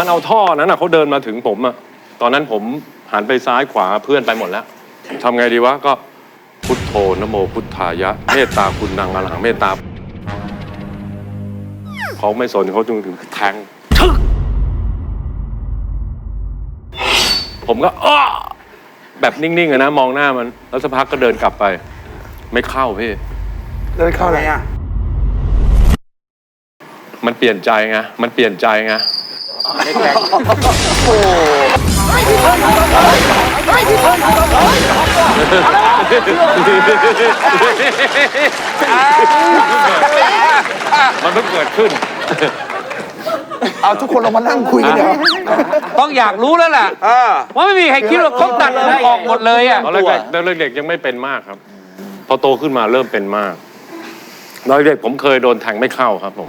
มันเอาท่อนั้นอะเขาเดินมาถึงผมอะตอนนั้นผมหันไปซ้ายขวาเพื่อนไปหมดแล้วทำไงดีวะก็พุทโธนะโมพุทธายะ เมตตาคุณนางอรหังเมตตาเขาไม่สนเขาจึงถึงแทงชึกผมก็อ้อแบบนิ่งๆอะนะ มองหน้ามัน แล้วสักพักก็เดินกลับไป ไม่เข้าพี่ เดินเข้าอะไรอะ มันเปลี่ยนใจไง มันเปลี่ยนใจไง มันเพิ่งเกิดขึ้น เอาทุกคนเรามานั่งคุยกันเดี๋ยวต้องอยากรู้แล้วแหละว่าไม่มีใครคิดว่าเขาตัดผมออกหมดเลยอะตอนแรกตอนเด็กๆยังไม่เป็นมากครับ พอโตขึ้นมาเริ่มเป็นมากตอนเด็กผมเคยโดนแทงไม่เข้าครับผม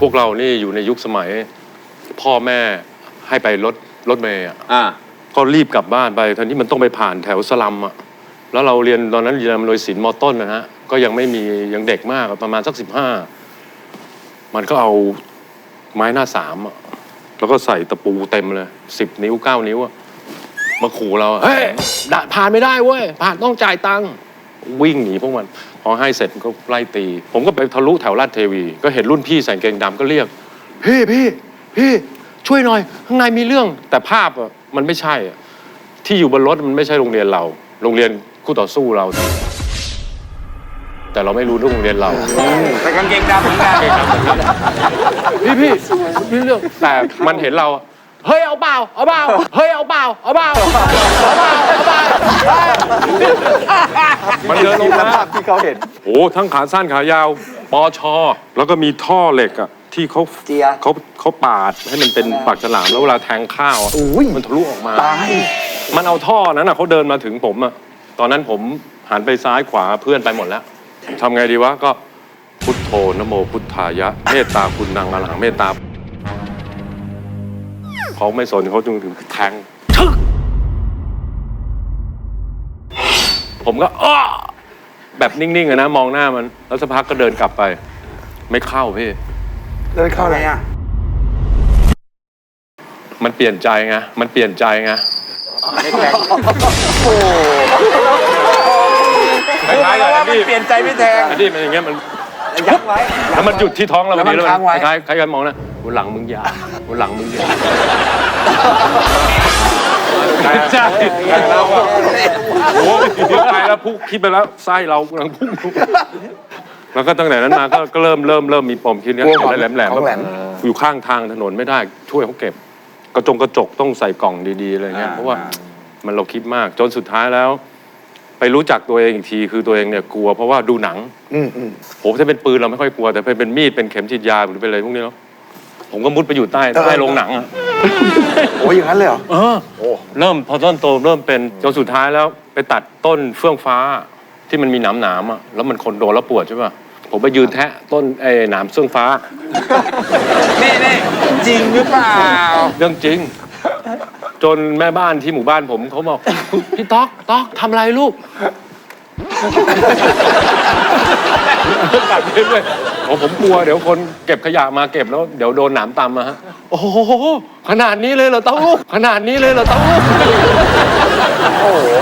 พวกเรานี่อยู่ในยุคสมัย พ่อแม่ให้ไปรถรถเมย์อะอ่า ก็รีบกลับบ้านไปทันที่มันต้องไปผ่านแถวสลัมอะแล้วเราเรียนตอนนั้นเรียนโดยศิลป์มอต้นนะฮะก็ยังไม่มียังเด็กมากประมาณสักสิบห้ามันก็เอาไม้หน้าสามอะแล้วก็ใส่ตะปูเต็มเลยสิบนิ้วเก้านิ้วอะมาขู่เราอะเฮ้ยด่าผ่านไม่ได้เว้ยผ่านต้องจ่ายตังค์วิ่งหนีพวกมัน พอให้เสร็จมันก็ไล่ตี ผมก็ไปทะลุแถวลาดเทวี ก็เห็นรุ่นพี่ใส่กางเกงดำก็เรียก พี่พี่พี่ช่วยหน่อย ข้างในมีเรื่อง แต่ภาพอะมันไม่ใช่อะที่อยู่บนรถมันไม่ใช่โรงเรียนเรา โรงเรียนคู่ต่อสู้เรา แต่เราไม่รู้เรื่องโรงเรียนเราแต่กางเกงดำเหมือนกันพี่พี่พี่เรื่องแต่มันเห็นเราเฮ้ยเอาเปล่าเอาเปล่าเฮ้ยเอาเปล่าเอาเปล่าเอาเปล่าเอาเปล่า มันเดินลงมา ภาพที่เขาเห็น โอ้ทั้งขาสั้นขายาวปอชอ แล้วก็มีท่อเหล็กอะที่เขาเจียเขาเขาปาดให้มันเป็นปากฉลามแล้วเวลาแทงข้าวอะอุ้ย มันทะลุออกมา ตายมันเอาท่อนั้นอะเขาเดินมาถึงผมอะตอนนั้นผมหันไปซ้ายขวาเพื่อนไปหมดแล้วทำไงดีวะก็พุทโธนะโมพุทธายะ เมตตาคุณนางอรหังเมตตาเขาไม่สนเขาจึงถึงแทง ผมก็อ้อแบบนิ่งๆอะนะ มองหน้ามัน แล้วสักพักก็เดินกลับไป ไม่เข้าพี่ เดินเข้าอะไรอะ มันเปลี่ยนใจไง มันเปลี่ยนใจไงคล้ายๆกับอันนี้เปลี่ยนใจไม่แทงอันนี้มันอย่างเงี้ยมัน ยักไว้ แล้วมันหยุดที่ท้องเราแล้วมันพอดีค้างไว้คล้ายๆคล้ายกันมองนะหัวหลังมึงยาวหัวหลังมึงยาว ใช่เราอะโอ้โหตายแล้วพุกคิดไปแล้วไส้เรากำลังพุ่งแล้วก็ตั้งแต่นั้นมาก็ก็เริ่มเริ่มเริ่มมีปมคิดเนี้ยกลัวของแหลมแหลมของแหลม อยู่ข้างทางถนนไม่ได้ช่วยเขาเก็บ กระจงกระจกต้องใส่กล่องดีๆอะไรเงี้ยเพราะว่ามันเราคิดมากจนสุดท้ายแล้ว ไปรู้จักตัวเองอีกทีคือตัวเองเนี่ยกลัวเพราะว่าดูหนังอืมอืมผมถ้าเป็นปืนเราไม่ค่อยกลัว แต่เป็นมีดเป็นเข็มฉีดยาหรือเป็นอะไรพวกนี้เนาะผมก็มุดไปอยู่ใต้เออใต้โรงหนังอะโอ้ยอย่างนั้นเลยเหรอ เออ เริ่มพอต้นโตเริ่มเป็นจนสุดท้ายแล้วไปตัดต้นเฟื่องฟ้าที่มันมีหนามหนามๆอะแล้วมันคนโดนแล้วปวดใช่ป่ะผมไปยืนแทะต้นไอ้หนามเฟื่องฟ้า นี่นี่จริงหรือเปล่า เรื่องจริง จนแม่บ้านที่หมู่บ้านผมเขาบอกพี่ต๊อกต๊อกทำอะไรลูกกัดไปเลยโอ้ผมกลัวเดี๋ยวคนเก็บขยะมาเก็บแล้ว เดี๋ยวโดนหนามตำมาฮะโอ้โหขนาดนี้เลยเหรอต้องลูกขนาดนี้เลยเหรอต้องลูกโอ้โห